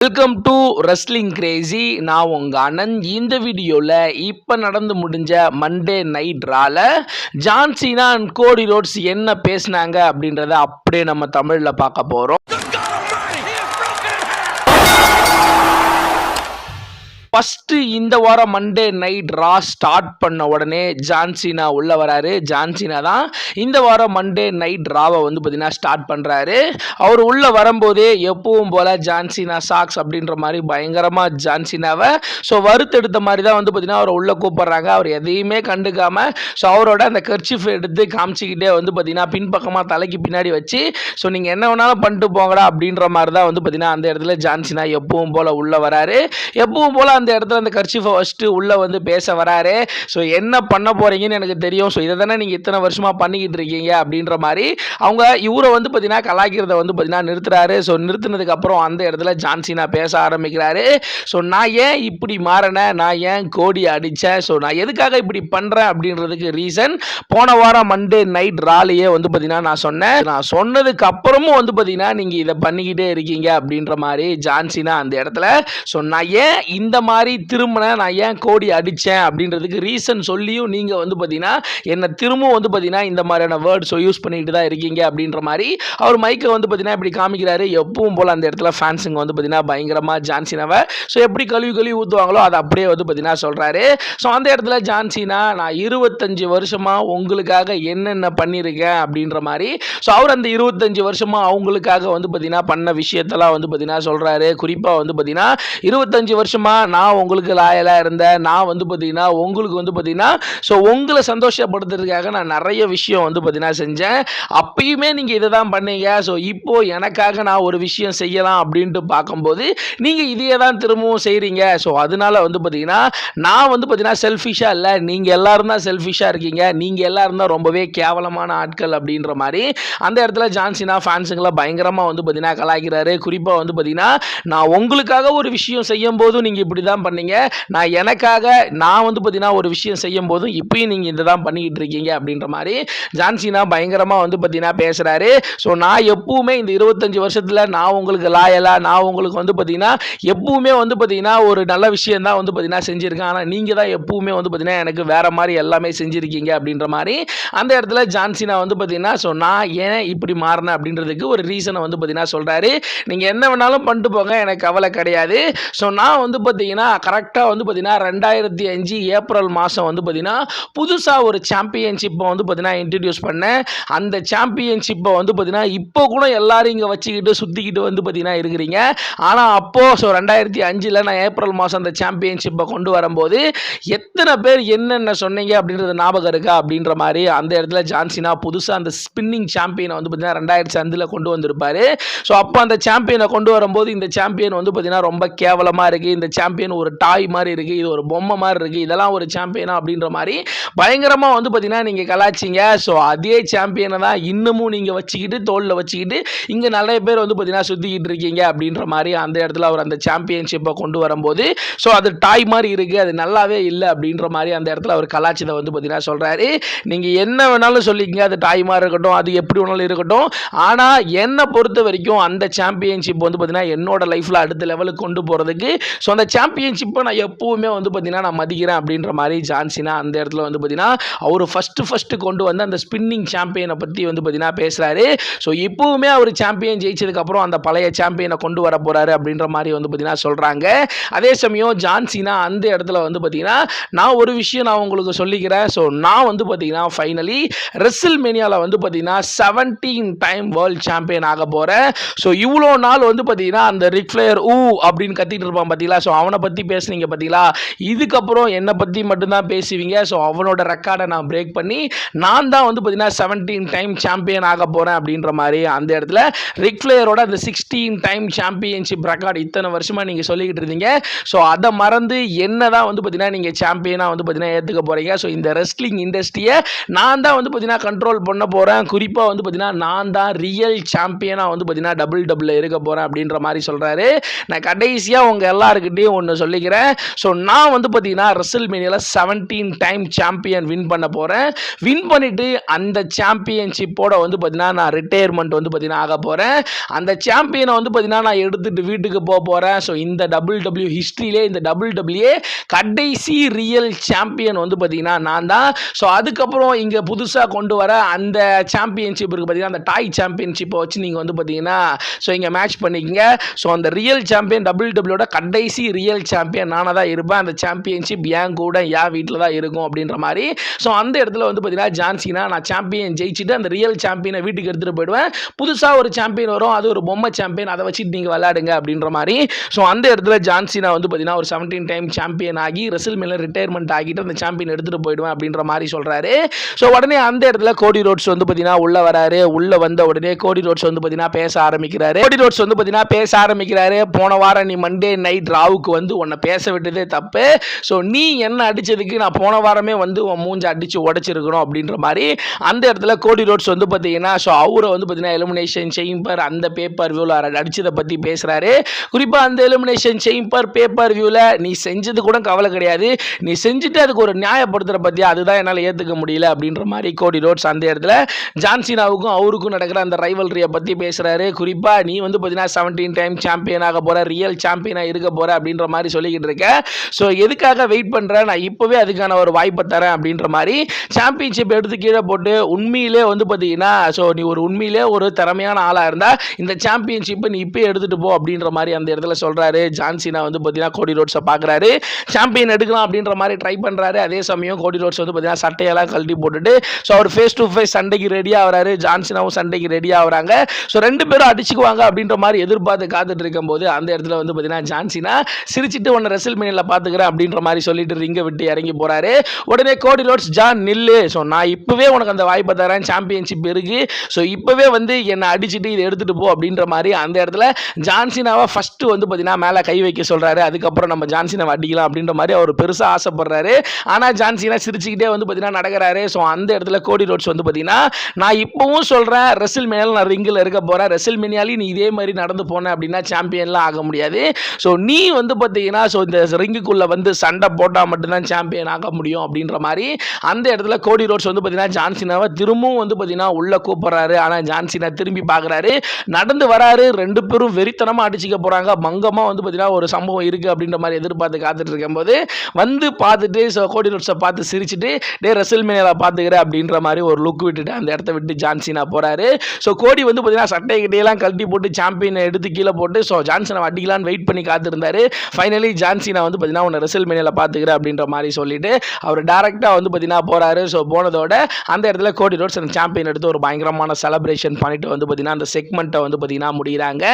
Welcome to wrestling Crazy நான் உங்க அண்ணன். இந்த வீடியோவில் இப்போ நடந்து முடிஞ்ச Monday night Raw John Cena and Cody Rhodes என்ன பேசினாங்க அப்படின்றத அப்படியே நம்ம தமிழில் பார்க்க போகிறோம் ஃபஸ்ட்டு இந்த வாரம் மண்டே நைட் ரா ஸ்டார்ட் பண்ண உடனே ஜான்சினா உள்ள வராரு. ஜான்சினா தான் இந்த வாரம் மண்டே நைட் ராவை வந்து பார்த்தீங்கன்னா ஸ்டார்ட் பண்ணுறாரு அவர் உள்ளே வரும்போதே எப்பவும் போல் ஜான்சினா சாக்ஸ் அப்படின்ற மாதிரி பயங்கரமாக ஜான்சினாவை ஸோ வறுத்தெடுத்த மாதிரி தான் வந்து பார்த்தீங்கன்னா அவரை உள்ளே கூப்பிட்றாங்க. அவர் எதையுமே கண்டுக்காம ஸோ அவரோட அந்த கர்ச்சிஃப் எடுத்து காமிச்சிக்கிட்டே வந்து பார்த்தீங்கன்னா பின்பக்கமாக தலைக்கு பின்னாடி வச்சு ஸோ நீங்கள் என்ன வேணாலும் பண்ணிட்டு போங்கடா அப்படின்ற மாதிரி தான் வந்து பார்த்தீங்கன்னா அந்த இடத்துல ஜான்சினா எப்பவும் போல் உள்ளே வராரு. எப்பவும் போல் அந்த இடத்துல அந்த கர்ச்சிஃபை ஃபஸ்ட்டு உள்ளே வந்து பேச வராரு. ஸோ என்ன பண்ண போகிறீங்கன்னு எனக்கு தெரியும். ஸோ இதை தானே நீங்கள் இத்தனை வருஷமாக பண்ணிக்கிட்டு இருக்கீங்க அப்படின்ற மாதிரி அவங்க இவரை வந்து பார்த்தீங்கன்னா கலாய்க்கிறத வந்து பார்த்தீங்கன்னா நிறுத்துறாரு. ஸோ நிறுத்தினதுக்கப்புறம் அந்த இடத்துல ஜான்சினா பேச ஆரம்பிக்கிறாரு. ஸோ நான் ஏன் இப்படி மாறினேன்? நான் ஏன் கோடி அடித்தேன் ஸோ நான் எதுக்காக இப்படி பண்ணுறேன் அப்படின்றதுக்கு ரீசன் போன வாரம் மண்டே நைட் ராலியே வந்து பார்த்தீங்கன்னா நான் சொன்னேன். நான் சொன்னதுக்கு அப்புறமும் வந்து பார்த்தீங்கன்னா நீங்கள் இதை பண்ணிக்கிட்டே இருக்கீங்க அப்படின்ற மாதிரி ஜான்சினா அந்த இடத்துல ஸோ நான் ஏன் இந்த மாதிரி திரும்பின நான் ஏன் கோடி அடித்தேன் அப்படின்றதுக்கு ரீசன் சொல்லியும் நீங்கள் வந்து பார்த்தீங்கன்னா என்னை திரும்பவும் வந்து பார்த்தீங்கன்னா இந்த மாதிரியான வேர்ட்ஸோ யூஸ் பண்ணிட்டு தான் இருக்கீங்க அப்படின்ற மாதிரி அவர் மைக்கை வந்து பார்த்தீங்கன்னா இப்படி காமிக்கிறாரு. எப்பவும் போல் அந்த இடத்துல ஃபேன்ஸுங்க வந்து பார்த்தீங்கன்னா பயங்கரமாக ஜான்சினாவை ஸோ எப்படி கழுவி கழுவி ஊற்றுவாங்களோ அதை அப்படியே வந்து பார்த்தீங்கன்னா சொல்கிறாரு ஸோ அந்த இடத்துல ஜான்சினா நான் இருபத்தஞ்சு வருஷமாக உங்களுக்காக என்னென்ன பண்ணியிருக்கேன் அப்படின்ற மாதிரி ஸோ அவர் அந்த இருபத்தஞ்சு வருஷமாக அவங்களுக்காக வந்து பார்த்தீங்கன்னா பண்ண விஷயத்தெல்லாம் வந்து பார்த்தீங்கன்னா சொல்கிறாரு குறிப்பாக வந்து பார்த்தீங்கன்னா இருபத்தஞ்சு வருஷமாக நான் நான் உங்களுக்கு லாயலாக இருந்தேன். நான் வந்து பார்த்தீங்கன்னா உங்களுக்கு வந்து பார்த்தீங்கன்னா ஸோ உங்களை சந்தோஷப்படுத்துறதுக்காக நான் நிறைய விஷயம் வந்து பார்த்தீங்கன்னா செஞ்சேன். அப்பயுமே நீங்கள் இதை தான் பண்ணீங்க. ஸோ இப்போது எனக்காக நான் ஒரு விஷயம் செய்யலாம் அப்படின்ட்டு பார்க்கும்போது நீங்கள் இதையே தான் திரும்பவும் செய்கிறீங்க ஸோ அதனால வந்து பார்த்தீங்கன்னா நான் வந்து பார்த்தீங்கன்னா செல்ஃபிஷாக இல்லை. நீங்கள் எல்லோரும் தான் செல்ஃபிஷாக இருக்கீங்க. நீங்கள் எல்லோரும் தான் ரொம்பவே கேவலமான ஆட்கள் அப்படின்ற மாதிரி. அந்த இடத்துல ஜான்சினா ஃபேன்ஸுங்களை பயங்கரமாக வந்து பார்த்தீங்கன்னா கலாய்க்கிறாரு. குறிப்பாக வந்து பார்த்தீங்கன்னா நான் உங்களுக்காக ஒரு விஷயம் செய்யும் போதும் நீங்கள் இப்படி தான் பண்ணீங்க. நான் எனக்காக நான் வந்து பார்த்தீங்கன்னா ஒரு விஷயம் செய்யும் போதும் இப்பயும் நீங்கள் இதை தான் பண்ணிக்கிட்டு இருக்கீங்க அப்படின்ற மாதிரி ஜான்சினா பயங்கரமாக வந்து பார்த்தீங்கன்னா பேசுகிறாரு ஸோ நான் எப்பவுமே இந்த இருபத்தஞ்சி வருஷத்தில் நான் உங்களுக்கு லாயலா நான் உங்களுக்கு வந்து பார்த்தீங்கன்னா எப்பவுமே வந்து பார்த்தீங்கன்னா ஒரு நல்ல விஷயம் தான் வந்து பார்த்தீங்கன்னா செஞ்சுருக்கேன். ஆனால் நீங்கள் தான் எப்பவுமே வந்து பார்த்தீங்கன்னா எனக்கு வேறு மாதிரி எல்லாமே செஞ்சுருக்கீங்க அப்படின்ற மாதிரி அந்த இடத்துல ஜான்சினா வந்து பார்த்தீங்கன்னா ஸோ நான் ஏன் இப்படி மாறினேன்? அப்படின்றதுக்கு ஒரு ரீசனை வந்து பார்த்தீங்கன்னா சொல்கிறாரு நீங்கள் என்ன வேணாலும் பண்ணிட்டு போங்க எனக்கு கவலை கிடையாது. ஸோ நான் வந்து பார்த்தீங்கன்னா கரெக்டாக வந்து பார்த்தீங்கன்னா ரெண்டாயிரத்தி அஞ்சு ஏப்ரல் மாதம் வந்து பார்த்தீங்கன்னா புதுசாக ஒரு சாம்பியன்ஷிப்பை வந்து பார்த்தீங்கன்னா இன்ட்ரடியூஸ் பண்ணேன். அந்த சாம்பியன்ஷிப்பை வந்து பார்த்தீங்கன்னா இப்போ கூட எல்லாரும் இங்கே வச்சுக்கிட்டு சுற்றிக்கிட்டு வந்து பார்த்தீங்கன்னா இருக்கிறீங்க. ஆனால் அப்போது ஸோ ரெண்டாயிரத்தி அஞ்சில் நான் ஏப்ரல் மாதம் அந்த சாம்பியன்ஷிப்பை கொண்டு வரும்போது எத்தனை பேர் என்னென்ன சொன்னீங்க அப்படின்றது ஞாபகம் இருக்கா அப்படின்ற மாதிரி அந்த இடத்துல ஜான்சினா புதுசாக அந்த ஸ்பின்னிங் சாம்பியனை வந்து பார்த்தீங்கன்னா ரெண்டாயிரத்தி அஞ்சில் கொண்டு வந்திருப்பாரு. ஸோ அப்போ அந்த சாம்பியனை கொண்டு வரும்போது இந்த சாம்பியன் வந்து பார்த்தீங்கன்னா ரொம்ப கேவலமாக இருக்குது இந்த சாம்பியன் ஒரு டாய் மாதிரி இருக்குது இது ஒரு பொம்மை மாதிரி இருக்குது இதெல்லாம் ஒரு சாம்பியனா அப்படின்ற மாதிரி பயங்கரமாக வந்து பார்த்தீங்கன்னா நீங்கள் கலாச்சிங்க ஸோ அதே சாம்பியனை தான் இன்னமும் நீங்கள் வச்சுக்கிட்டு தோளில் வச்சுக்கிட்டு இங்கே நிறைய பேர் வந்து பார்த்தீங்கன்னா சுற்றிக்கிட்டு இருக்கீங்க அப்படின்ற மாதிரி அந்த இடத்துல அவர் அந்த சாம்பியன்ஷிப்பை கொண்டு வரும்போது ஸோ அது டாய் மாதிரி இருக்குது அது நல்லாவே இல்லை அப்படின்ற மாதிரி அந்த இடத்துல அவர் கலாச்சதை வந்து பார்த்தீங்கன்னா சொல்கிறாரு நீங்கள் என்ன வேணாலும் சொல்லிக்கங்க அது டாய் மாதிரி இருக்கட்டும் அது எப்படி வேணாலும் இருக்கட்டும். ஆனால் என்னை பொறுத்த வரைக்கும் அந்த சாம்பியன்ஷிப் வந்து பார்த்தீங்கன்னா என்னோட லைஃப்பில் அடுத்த லெவலுக்கு கொண்டு போகிறதுக்கு ஸோ அந்த சாம்பியன்ஷிப்பை நான் எப்போவுமே வந்து பார்த்தீங்கன்னா நான் மதிக்கிறேன் அப்படின்ற மாதிரி ஜான்சினா அந்த இடத்துல வந்து பார்த்தீங்கன்னா அவர் ஃபஸ்ட்டு ஃபஸ்ட்டு கொண்டு வந்து அந்த ஸ்பின்னிங் சாம்பியனை பற்றி வந்து பார்த்தீங்கன்னா பேசுகிறாரு ஸோ இப்போவுமே அவர் சாம்பியன் ஜெயிச்சதுக்கப்புறம் அந்த பழைய சாம்பியனை கொண்டு வர போகிறாரு அப்படின்ற மாதிரி வந்து பார்த்தீங்கன்னா சொல்கிறாங்க அதே சமயம் ஜான்சினா அந்த இடத்துல வந்து பார்த்தீங்கன்னா நான் ஒரு விஷயம் நான் உங்களுக்கு சொல்லிக்கிறேன். ஸோ நான் வந்து பார்த்தீங்கன்னா ஃபைனலி ரெசில் மேனியாவில் வந்து பார்த்தீங்கன்னா செவன்டீன் டைம் வேர்ல்ட் சாம்பியன் ஆக போகிறேன் ஸோ இவ்வளோ நாள் வந்து பார்த்தீங்கன்னா அந்த ரிக்ஃப்ளேயர் ஊ அப்படின்னு கத்திட்டு இருப்பான் பார்த்தீங்களா ஸோ அவனை பற்றி பேசுனீங்க பார்த்தீங்களா இதுக்கப்புறம் என்னை பற்றி மட்டும்தான் பேசுவீங்க. ஸோ அவனோட ரெக்கார்டை நான் பிரேக் பண்ணி நான் தான் வந்து பார்த்தீங்கன்னா செவன்டீன் டைம் சாம்பியன் ஆக போகிறேன் அப்படின்ற மாதிரி அந்த இடத்துல ரிக்ஃப்ளேயரோட அந்த சிக்ஸ்டீன் டைம் சாம்பியன்ஷிப் ரெக்கார்டு இத்தனை வருஷமாக நீங்கள் சொல்லிக்கிட்டு இருந்தீங்க. ஸோ அதை மறந்து என்ன தான் வந்து பார்த்தீங்கன்னா நீங்கள் சாம்பியனாக வந்து பார்த்தீங்கன்னா ஏற்றுக்க போகிறீங்க ஸோ இந்த ரெஸ்லிங் இண்டஸ்ட்ரியை நான் தான் வந்து பார்த்தீங்கன்னா கண்ட்ரோல் பண்ண போகிறேன் குறிப்பாக வந்து பார்த்தீங்கன்னா நான் தான் ரியல் சாம்பியனாக வந்து பார்த்தீங்கன்னா டபுள் டபுளில் இருக்க போகிறேன் அப்படின்ற மாதிரி சொல்கிறாரு நான் கடைசியாக உங்கள் எல்லாருக்கிட்டேயும் ஒன்று சொல்லிக்கிறேன். ஸோ நான் வந்து பார்த்தீங்கன்னா ரெசல் மீனியில் செவன்டீன் டைம் சாம்பியன் வின் பண்ண போகிறேன் வின் பண்ணிவிட்டு அந்த சாம்பியன்ஷிப்போட வந்து பார்த்தீங்கன்னா நான் ரிட்டையர்மெண்ட் வந்து பார்த்தீங்கன்னா ஆக போகிறேன் அந்த சாம்பியனை வந்து பார்த்தீங்கன்னா நான் எடுத்துகிட்டு வீட்டுக்கு போக போகிறேன் ஸோ இந்த டபுள் டபிள்யூ ஹிஸ்ட்ரியிலே இந்த டபுள் டபிள்யூஏ கடைசி ரியல் சாம்பியன் வந்து பார்த்தீங்கன்னா நான் தான் ஸோ அதுக்கப்புறம் இங்கே புதுசாக கொண்டு வர அந்த சாம்பியன்ஷிப் இருக்குது பார்த்தீங்கன்னா அந்த டாய் சாம்பியன்ஷிப்பை வச்சு நீங்கள் வந்து பார்த்தீங்கன்னா ஸோ இங்கே மேட்ச் பண்ணிக்கங்க. ஸோ அந்த ரியல் சாம்பியன் டபுள் டபிள்யூட கடைசி ரியல் சாம்பியன் நானாக தான் இருப்பேன். அந்த சாம்பியன்ஷிப் என் கூட என் வீட்டில் தான் இருக்கும் அப்படின்ற மாதிரி. ஸோ அந்த இடத்துல வந்து பார்த்தீங்கன்னா ஜான்சினா நான் சாம்பியன் ஜெயிச்சுட்டு அந்த ரியல் சாம்பியனை வீட்டுக்கு எடுத்துகிட்டு போயிடுவேன். புதுசாக ஒரு சாம்பியன் வரும். அது ஒரு பொம்மை சாம்பியன் அதை வச்சுட்டு நீங்கள் விளையாடுங்க அப்படின்ற மாதிரி. ஸோ அந்த இடத்துல ஜான்சினா வந்து பார்த்தீங்கன்னா ஒரு செவன்டீன் டைம் சாம்பியன் ஆகி ரெசில் மேலே ரிட்டையர்மெண்ட் ஆகிட்டு அந்த சாம்பியன் எடுத்துகிட்டு போயிடுவேன் அப்படின்ற மாதிரி சொல்கிறாரு ஸோ உடனே அந்த இடத்துல கோடி ரோட்ஸ் வந்து பார்த்தீங்கன்னா உள்ளே வராரு. உள்ளே வந்த உடனே கோடி ரோட்ஸ் வந்து பார்த்தீங்கன்னா பேச ஆரம்பிக்கிறாரு. கோடி ரோட்ஸ் வந்து பார்த்தீங்கன்னா பேச ஆரம்பிக்கிறாரு. போன வாரம் நீ மண்டே நைட் ராவுக்கு வந்து உன்னை பேச விட்டதே தப்பு. ஸோ நீ என்ன அடிச்சதுக்கு நான் போன வாரமே வந்து உன் மூஞ்சி அடிச்சு உடச்சிருக்கணும் அப்படின்ற மாதிரி அந்த இடத்துல கோடி ரோட்ஸ் வந்து பார்த்தீங்கன்னா ஸோ அவரை வந்து பார்த்தீங்கன்னா எலிமினேஷன் செய்யும்பர் அந்த பேப்பர் வியூவில் அடிச்சதை பற்றி பேசுகிறாரு குறிப்பாக அந்த எலிமினேஷன் செய்யும்பர் பேப்பர் வியூவில் நீ செஞ்சது கூட கவலை கிடையாது. நீ செஞ்சுட்டு அதுக்கு ஒரு நியாயப்படுத்துகிற பற்றி அதுதான் என்னால் ஏற்றுக்க முடியல அப்படின்ற மாதிரி கோடி ரோட்ஸ் அந்த இடத்துல ஜான்சினாவுக்கும் அவருக்கும் நடக்கிற அந்த ரைவல்ரியை பற்றி பேசுகிறாரு குறிப்பாக நீ வந்து பார்த்தீங்கன்னா செவன்டீன் டைம் சாம்பியன் ஆக போகிற ரியல் சாம்பியனாக இருக்க போகிற அப்படின்ற மாதிரி சொல்லிக்கிட்டு இருக்க. ஸோ எதுக்காக வெயிட் பண்ணுறேன் நான் இப்போவே அதுக்கான ஒரு வாய்ப்பை தரேன் அப்படின்ற மாதிரி சாம்பியன்ஷிப் எடுத்து கீழே போட்டு உண்மையிலே வந்து பார்த்தீங்கன்னா ஸோ நீ ஒரு உண்மையிலே ஒரு திறமையான ஆளாக இருந்தால் இந்த சாம்பியன்ஷிப்பை நீ இப்போ எடுத்துகிட்டு போ அப்படின்ற மாதிரி அந்த இடத்துல சொல்கிறாரு ஜான்சினா வந்து பார்த்தீங்கன்னா கோடி ரோட்ஸை பார்க்குறாரு சாம்பியன் எடுக்கலாம் அப்படின்ற மாதிரி ட்ரை பண்ணுறாரு அதே சமயம் கோடி ரோட்ஸ் வந்து பார்த்தீங்கன்னா சட்டையெல்லாம் கழட்டி போட்டுட்டு ஸோ அவர் ஃபேஸ் டு ஃபேஸ் சண்டைக்கு ரெடியாக ஆகிறாரு. ஜான்சினாவும் சண்டைக்கு ரெடியாக ஆகிறாங்க. ஸோ ரெண்டு பேரும் அடிச்சுக்குவாங்க அப்படின்ற மாதிரி எதிர்பார்த்து காத்துட்டு இருக்கும்போது அந்த இடத்துல வந்து பார்த்தீங்கன்னா ஜான்சினா சிரிச்சிட்டு உன்னை ரெசல் மீனில் பார்த்துக்கிறேன் அப்படின்ற மாதிரி சொல்லிட்டு ரிங்கை விட்டு இறங்கி போகிறாரு உடனே கோடி ரோட்ஸ் ஜான் நில்லு. ஸோ நான் இப்போவே உனக்கு அந்த வாய்ப்பை தரேன். சாம்பியன்ஷிப் இருக்குது ஸோ இப்போவே வந்து என்னை அடிச்சுட்டு இதை எடுத்துகிட்டு போ அப்படின்ற மாதிரி அந்த இடத்துல ஜான்சினாவை ஃபஸ்ட்டு வந்து பார்த்தீங்கன்னா மேலே கை வைக்க சொல்கிறாரு அதுக்கப்புறம் நம்ம ஜான்சினாவை அடிக்கலாம் அப்படின்ற மாதிரி அவர் பெருசாக ஆசைப்படுறாரு. ஆனால் ஜான்சினா சிரிச்சுக்கிட்டே வந்து பார்த்தீங்கன்னா நடக்கிறாரு. ஸோ அந்த இடத்துல கோடி ரோட்ஸ் வந்து பார்த்தீங்கன்னா நான் இப்போவும் சொல்கிறேன் ரெசில் மேனியால் நான் ரிங்கில் இருக்க போகிறேன் ரெசில் மேனியாலையும் நீ இதே மாதிரி நடந்து போனேன் அப்படின்னா சாம்பியன்லாம் ஆக முடியாது. ஸோ நீ வந்து பார்த்தீங்கன்னா ஸோ இந்த ரிங்குக்குள்ளே வந்து சண்டை போட்டால் மட்டும்தான் சாம்பியன் ஆக முடியும் அப்படின்ற மாதிரி அந்த இடத்துல கோடி ரோட்ஸ் வந்து பார்த்தீங்கன்னா ஜான்சினாவை திரும்பவும் வந்து பார்த்தீங்கன்னா உள்ளே கூப்பிட்றாரு. ஆனால் ஜான்சினா திரும்பி பார்க்குறாரு நடந்து வராரு. ரெண்டு பேரும் வெறித்தனமாக அடிச்சுக்க போகிறாங்க மங்கமாக வந்து பார்த்தீங்கன்னா ஒரு சம்பவம் இருக்குது அப்படின்ற மாதிரி எதிர்பார்த்து காத்துட்டு வரும்போது வந்து பார்த்துட்டு ஸோ கோடி ரோட்ஸை பார்த்து சிரிச்சுட்டு டே ரசல் மேனியாவில் பார்த்துக்கிறேன் அப்படின்ற மாதிரி ஒரு லுக் விட்டுட்டு அந்த இடத்த விட்டு ஜான்சினா போகிறாரு ஸோ கோடி வந்து பார்த்தீங்கன்னா சட்டை கிட்டையெல்லாம் கழட்டி போட்டு சாம்பியனை எடுத்து கீழே போட்டு ஸோ ஜான்சனை அடிக்கலான்னு வெயிட் பண்ணி காத்திருந்தார். ஃபைனலி ஜான்சினா வந்து பார்த்தீங்கன்னா உன்னை ரெசல் மேனியில் பார்த்துக்கிறேன் அப்படின்ற மாதிரி சொல்லிட்டு அவர் டேரெக்டாக வந்து பார்த்தீங்கன்னா போகிறாரு ஸோ போனதோட அந்த இடத்துல கோடி ரோட்ஸ் அந்த சாம்பியன் எடுத்து ஒரு பயங்கரமான செலப்ரேஷன் பண்ணிட்டு வந்து பார்த்தீங்கன்னா அந்த செக்மெண்ட்டை வந்து பார்த்தீங்கன்னா முடிகிறாங்க.